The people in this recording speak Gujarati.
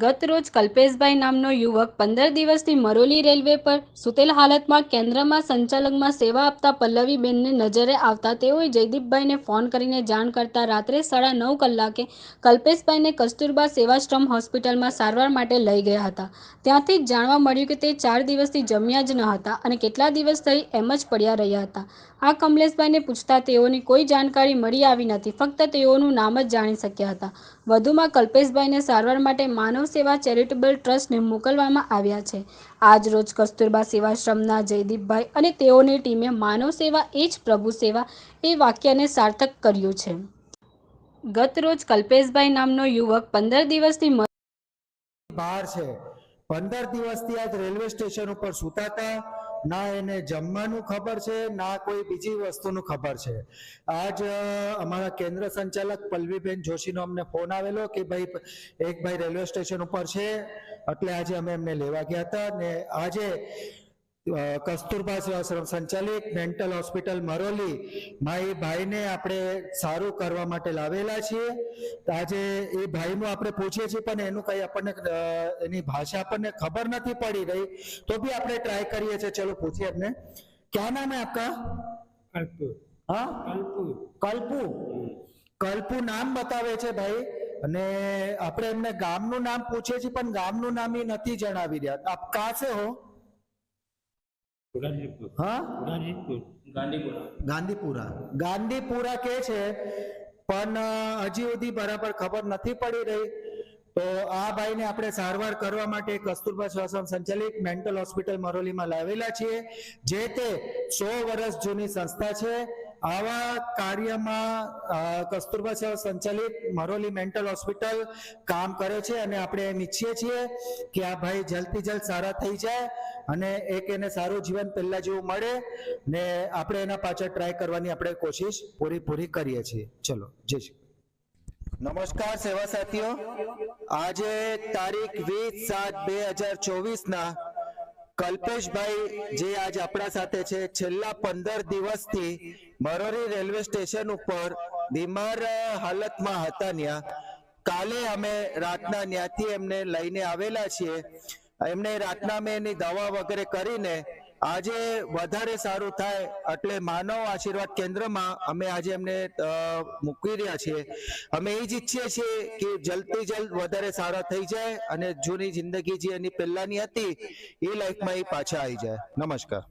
ગત રોજ કલ્પેશભાઈ નામનો યુવક પંદર દિવસથી મરોલી રેલવે પર સુતેલ હાલતમાં કેન્દ્રમાં સંચાલકમાં સેવા આપતા પલ્લવીબેનને નજરે આવતા તેઓએ જયદીપભાઈને ફોન કરીને જાણ કરતા રાત્રે સાડા નવ કલાકે કલ્પેશભાઈને કસ્તુરબા સેવાશ્રમ હોસ્પિટલમાં સારવાર માટે લઈ ગયા હતા. ત્યાંથી જ જાણવા મળ્યું કે તે ચાર દિવસથી જમ્યા જ ન હતા અને કેટલા દિવસ થઈ એમ જ પડ્યા રહ્યા હતા. આ કમલેશભાઈને પૂછતા તેઓની કોઈ જાણકારી મળી આવી નથી, ફક્ત તેઓનું નામ જ જાણી શક્યા હતા. વધુમાં કલ્પેશભાઈને સારવાર માટે માનવ સેવા ચેરિટેબલ ટ્રસ્ટને મોકલવામાં આવ્યા છે. આજરોજ કસ્તુરબા સેવાશ્રમના જયદીપભાઈ અને તેઓની ટીમે માનવ સેવા એ જ પ્રભુ સેવા એ વાક્યને સાર્થક કર્યું છે. ગત રોજ કલ્પેશભાઈ નામનો યુવક પંદર દિવસથી બહાર છે. પંદર દિવસથી આજ રેલવે સ્ટેશન ઉપર સુતાતા ના એને જમવાનું ખબર છે, ના કોઈ બીજી વસ્તુનું ખબર છે. આજ અમારા કેન્દ્ર સંચાલક પલ્લવીબેન જોશીનો અમને ફોન આવેલો કે ભાઈ, એક ભાઈ રેલવે સ્ટેશન ઉપર છે, એટલે આજે અમે એમને લેવા ગયા હતા ને આજે કસ્તુરબા સેવાશ્રમ સંચાલિત મેન્ટલ હોસ્પિટલ મરોલી. માં એ ભાઈને આપણે સારું કરવા માટે લાવેલા છીએ. આજે એ ભાઈનું આપણે પૂછીએ છીએ પણ એનું કઈ આપણને એની ભાષા આપણને ખબર નથી પડી રહી. તો બી આપણે ટ્રાય કરીએ છીએ. ચલો પૂછીએ એમને ક્યાં નામ હે આપકા? કલ્પુ. હા? કલ્પુ. કલ્પુ. કલ્પુ નામ બતાવે છે ભાઈ. અને આપણે એમને ગામનું નામ પૂછીએ છીએ પણ ગામનું નામ એ નથી જણાવી રહ્યા. આપ કાં સે હો? હા? ગાંધીપુરા. ગાંધીપુરા. ગાંધીપુરા. કે છે પણ હજી સુધી બરાબર ખબર નથી પડી રહી. તો આ ભાઈને આપણે સારવાર કરવા માટે કસ્તુરબા શ્વાસમ સંચાલિત મેન્ટલ હોસ્પિટલ મરોલીમાં લાવેલા છીએ જે તે સો વર્ષ જૂની સંસ્થા છે. આવા કાર્યમાં કસ્તુરબા સેવા સંચાલિત મરોલી મેન્ટલ હોસ્પિટલ કામ કરે છે અને આપણે એમ ઈચ્છીએ છીએ કે આ ભાઈ જલ્દથી જલ્દ સારા થઈ જાય અને એક એને સારું જીવન પહેલા જેવું મળે ને આપણે એના પાછળ ટ્રાય કરવાની આપણે કોશિશ પૂરી પૂરી કરીએ છીએ. ચલો, જય શ્રી નમસ્કાર સેવા સાથીઓ. આજે તારીખ વીસ સાત બે હજાર ચોવીસ ના કલ્પેશભાઈ જે આજ આપણા સાથે છે, છેલ્લા પંદર દિવસથી મરોરી રેલવે સ્ટેશન ઉપર બીમાર હાલતમાં હતા ત્યાં કાલે અમે રાતના ત્યાંથી એમને લઈને આવેલા છીએ. એમને રાતના મેં એની દવા વગેરે કરીને આજે વધારે સારું થાય એટલે માનવ આશીર્વાદ કેન્દ્રમાં અમે આજે એમને મૂકી રહ્યા છીએ. અમે એ જ ઈચ્છીએ છીએ કે જલ્દથી જલ્દ વધારે સારા થઈ જાય અને જૂની જિંદગી જે એની પહેલાની હતી, એ લાઈફમાં એ પાછા આવી જાય. નમસ્કાર.